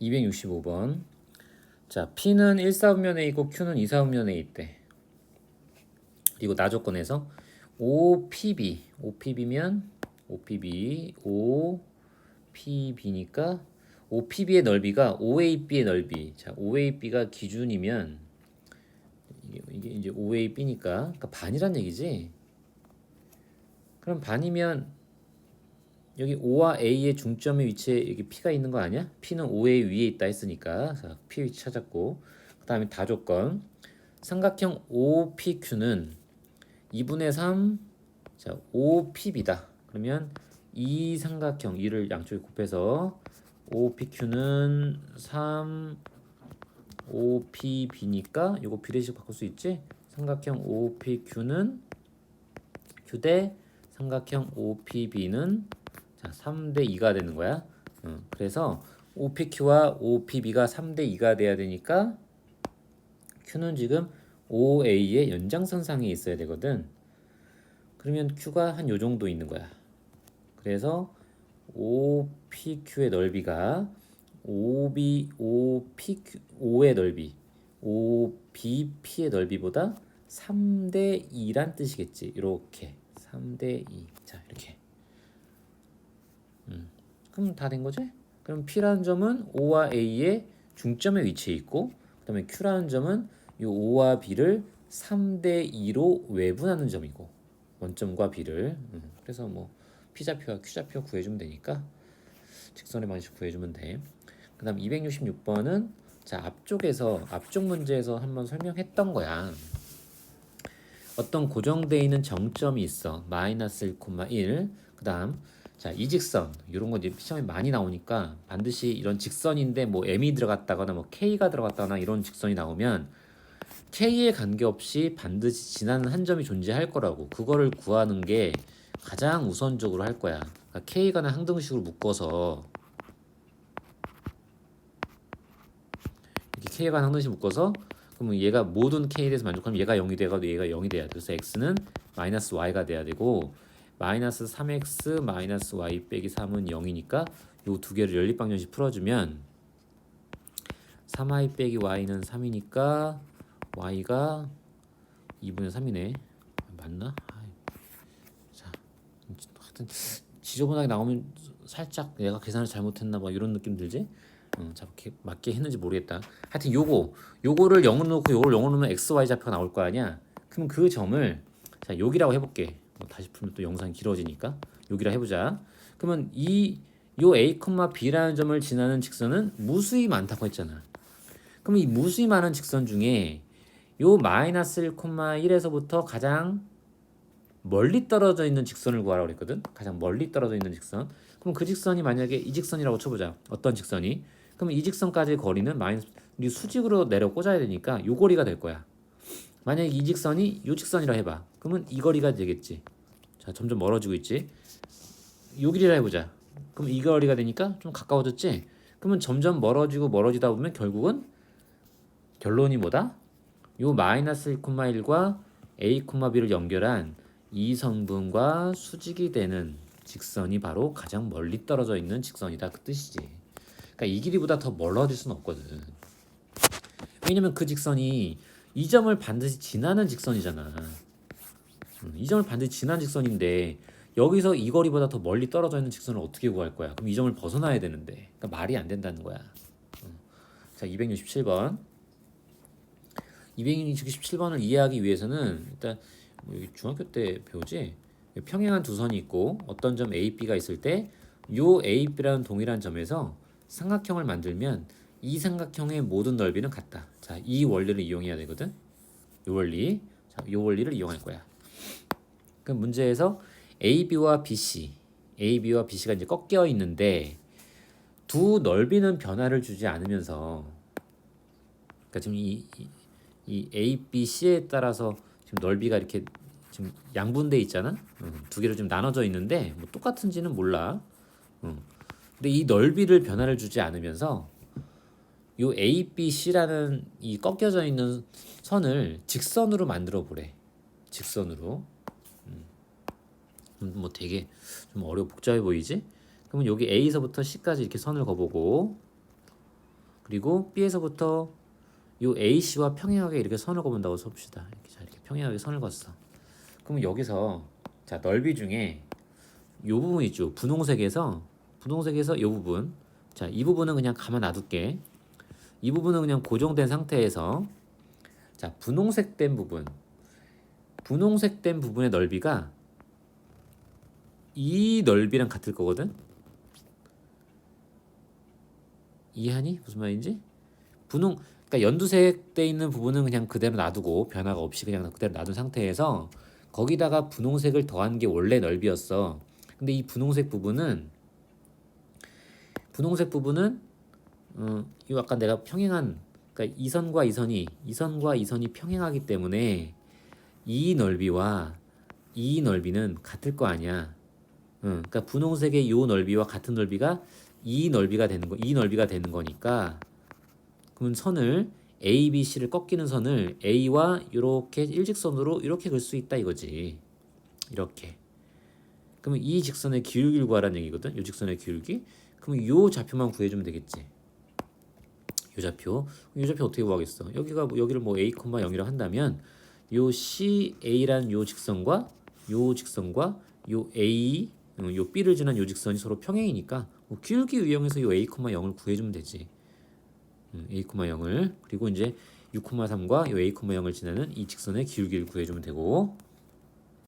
265번. 자, P는 1사분면에 있고 Q는 2사분면에 있대. 그리고 나 조건에서 OPB, OPB면 OPB, OPB니까 OPB의 넓이가 OAB의 넓이. 자, OAB가 기준이면 이게, 이제 OAB니까 그러니까 반이란 얘기지. 그럼 반이면 여기 O와 A의 중점의 위치에 여기 P가 있는 거 아니야? P는 O의 위에 있다 했으니까 자, P 위치 찾았고 그 다음에 다조건 삼각형 OPQ는 2분의 3 자, OPB다 그러면 이 삼각형 이를 양쪽에 곱해서 OPQ는 3 OPB니까 요거 비례식 바꿀 수 있지? 삼각형 OPQ는 Q 대 삼각형 OPB는 자, 3대 2가 되는 거야. 어, 그래서 OPQ와 OPB가 3대 2가 돼야 되니까 Q는 지금 OA의 연장선상에 있어야 되거든. 그러면 Q가 한 요 정도 있는 거야. 그래서 OPQ의 넓이가 OB OPQ O의 넓이 OBP의 넓이보다 3대 2란 뜻이겠지. 이렇게 3대 2. 자, 이렇게. 음. 그럼 다 된 거지? 그럼 P라는 점은 O와 A의 중점에 위치해 있고 그 다음에 Q라는 점은 이 O와 B를 3대 2로 외분하는 점이고 원점과 B를 음. 그래서 뭐 P좌표와 Q좌표 구해주면 되니까 직선의 방식 구해주면 돼. 그 다음 266번은 자 앞쪽에서 앞쪽 문제에서 한번 설명했던 거야. 어떤 고정되어 있는 정점이 있어 마이너스 1,1 그 다음 자 이 직선 이런 거 이제 시험에 많이 나오니까 반드시 이런 직선인데 뭐 m이 들어갔다거나 뭐 k가 들어갔다거나 이런 직선이 나오면 k에 관계없이 반드시 지나는 한 점이 존재할 거라고 그거를 구하는 게 가장 우선적으로 할 거야. 그러니까 k가는 항등식으로 묶어서 이렇게 k가 항등식 묶어서 그러면 얘가 모든 k에 대해서 만족하면 얘가 0이 돼가지고 얘가 0이 돼야 돼. 그래서 x는 마이너스 y가 돼야 되고 마이너스 3x 마이너스 y 빼기 3은 0이니까 요 두 개를 연립방정식 풀어주면 3y 빼기 y는 3이니까 y가 2분의 3이네 맞나? 자 하여튼 지저분하게 나오면 살짝 내가 계산을 잘못했나 봐 이런 느낌 들지? 어, 자, 이렇게 맞게 했는지 모르겠다. 하여튼 요거 요거를 0으로 놓고 요걸 0으로 놓으면 x, y 좌표가 나올 거 아니야. 그럼 그 점을 자 여기라고 해볼게. 뭐 다시 풀면 또 영상이 길어지니까 여기라 해보자. 그러면 이 요 a, b라는 점을 지나는 직선은 무수히 많다고 했잖아. 그럼 이 무수히 많은 직선 중에 요 마이너스 1, 1에서부터 가장 멀리 떨어져 있는 직선을 구하라고 그랬거든. 가장 멀리 떨어져 있는 직선. 그럼 그 직선이 만약에 이 직선이라고 쳐보자. 어떤 직선이? 그럼 이 직선까지의 거리는 마이너스 우리 수직으로 내려 꽂아야 되니까 요 거리가 될 거야. 만약에 이 직선이 요 직선이라 해봐. 그러면 이 거리가 되겠지. 자, 점점 멀어지고 있지. 요 길이라 해보자. 그럼 이 거리가 되니까 좀 가까워졌지. 그러면 점점 멀어지고 멀어지다 보면 결국은 결론이 뭐다? 요 마이너스 1,1과 a, b를 연결한 이 성분과 수직이 되는 직선이 바로 가장 멀리 떨어져 있는 직선이다 그 뜻이지. 그러니까 이 길이보다 더 멀어질 수는 없거든. 왜냐면 그 직선이 이 점을 반드시 지나는 직선이잖아. 음, 이 점을 반드시 지난 직선인데 여기서 이 거리보다 더 멀리 떨어져 있는 직선을 어떻게 구할 거야? 그럼 이 점을 벗어나야 되는데 그러니까 말이 안 된다는 거야. 음. 자, 267번. 267번을 이해하기 위해서는 일단 뭐 여기 중학교 때 배우지 평행한 두 선이 있고 어떤 점 A, B가 있을 때 요 A, B라는 동일한 점에서 삼각형을 만들면 이 삼각형의 모든 넓이는 같다. 자, 이 원리를 이용해야 되거든. 이 원리. 자, 이 원리를 이용할 거야. 그럼 문제에서 AB와 BC, AB와 BC가 이제 꺾여 있는데 두 넓이는 변화를 주지 않으면서 그러니까 지금 이, 이, 이 A, B, C에 따라서 지금 넓이가 이렇게 지금 양분돼 있잖아. 음, 두 개로 좀 나눠져 있는데 뭐 똑같은지는 몰라. 음. 근데 이 넓이를 변화를 주지 않으면서 요 A, B, C라는 이 꺾여져 있는 선을 직선으로 만들어 보래. 직선으로. 음. 뭐 되게 좀 어려 복잡해 보이지? 그러면 여기 A서부터 C까지 이렇게 선을 그어보고 그리고 B에서부터 요 AC와 평행하게 이렇게 선을 그어본다고 써봅시다. 이렇게 자 이렇게 평행하게 선을 그었어. 그럼 여기서 자 넓이 중에 요 부분 있죠. 분홍색에서 분홍색에서 요 부분. 자, 이 부분은 그냥 가만 놔둘게. 이 부분은 그냥 고정된 상태에서 자, 분홍색 된 부분. 분홍색 된 부분의 넓이가 이 넓이랑 같을 거거든. 이해하니? 무슨 말인지? 분홍 그러니까 연두색 돼 있는 부분은 그냥 그대로 놔두고 변화가 없이 그냥 그대로 놔둔 상태에서 거기다가 분홍색을 더한 게 원래 넓이였어. 근데 이 분홍색 부분은 분홍색 부분은 어, 이 아까 내가 평행한 그러니까 이 선과 이 선이 이 선과 이 선이 평행하기 때문에 이 넓이와 이 넓이는 같을 거 아니야. 응, 그러니까 분홍색의 요 넓이와 같은 넓이가 이 넓이가 되는 거, 이 넓이가 되는 거니까 그러면 선을 A, B, C를 꺾이는 선을 A와 이렇게 일직선으로 이렇게 그을 수 있다 이거지. 이렇게. 그러면 이 직선의 기울기를 구하라는 얘기거든. 이 직선의 기울기. 그러면 요 좌표만 구해주면 되겠지. 요 좌표. 요 좌표 어떻게 구하겠어? 여기가 뭐- 여기를 뭐 a, 0이라 한다면 요 CA라는 요 직선과 요 직선과 요 A, 어, 요 B를 지난 요 직선이 서로 평행이니까 뭐 기울기 이용해서 요 a, 0을 구해주면 되지. 음, a, 0을 그리고 이제 6,3과 요 a, 0을 지나는 이 직선의 기울기를 구해주면 되고